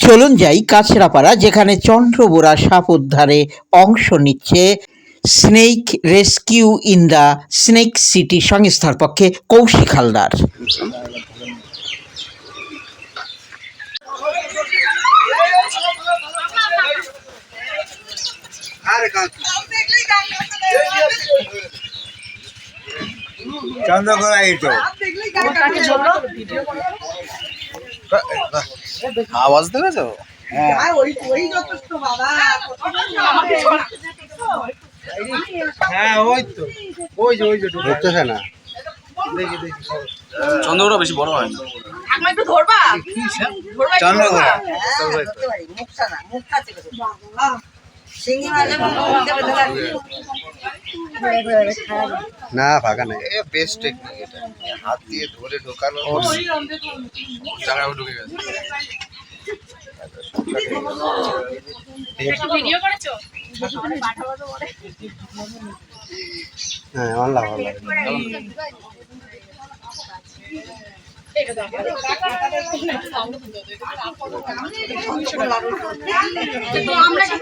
চলুন যাই কাছড়াপাড়া যেখানে চন্দ্রবোরা সাপ উদ্ধারে অংশ নিচ্ছে snake rescue in the snake city সংস্থার পক্ষে কৌশিক হালদার। চন্দ্রকোনা এই তো আওয়াজ হ্যাঁ। ওই তো। ওই যে ওই না। চন্দ্রটা বেশি বড় হয় না। দেবে ধরা। না ফাঁকা নাই। এ বেস্ট টেকনিক এটা। হাত দিয়ে ধরে ঢোকানো জায়গায় ঢুকে গেছে। হ্যাঁ আমার লাভ আমরা কি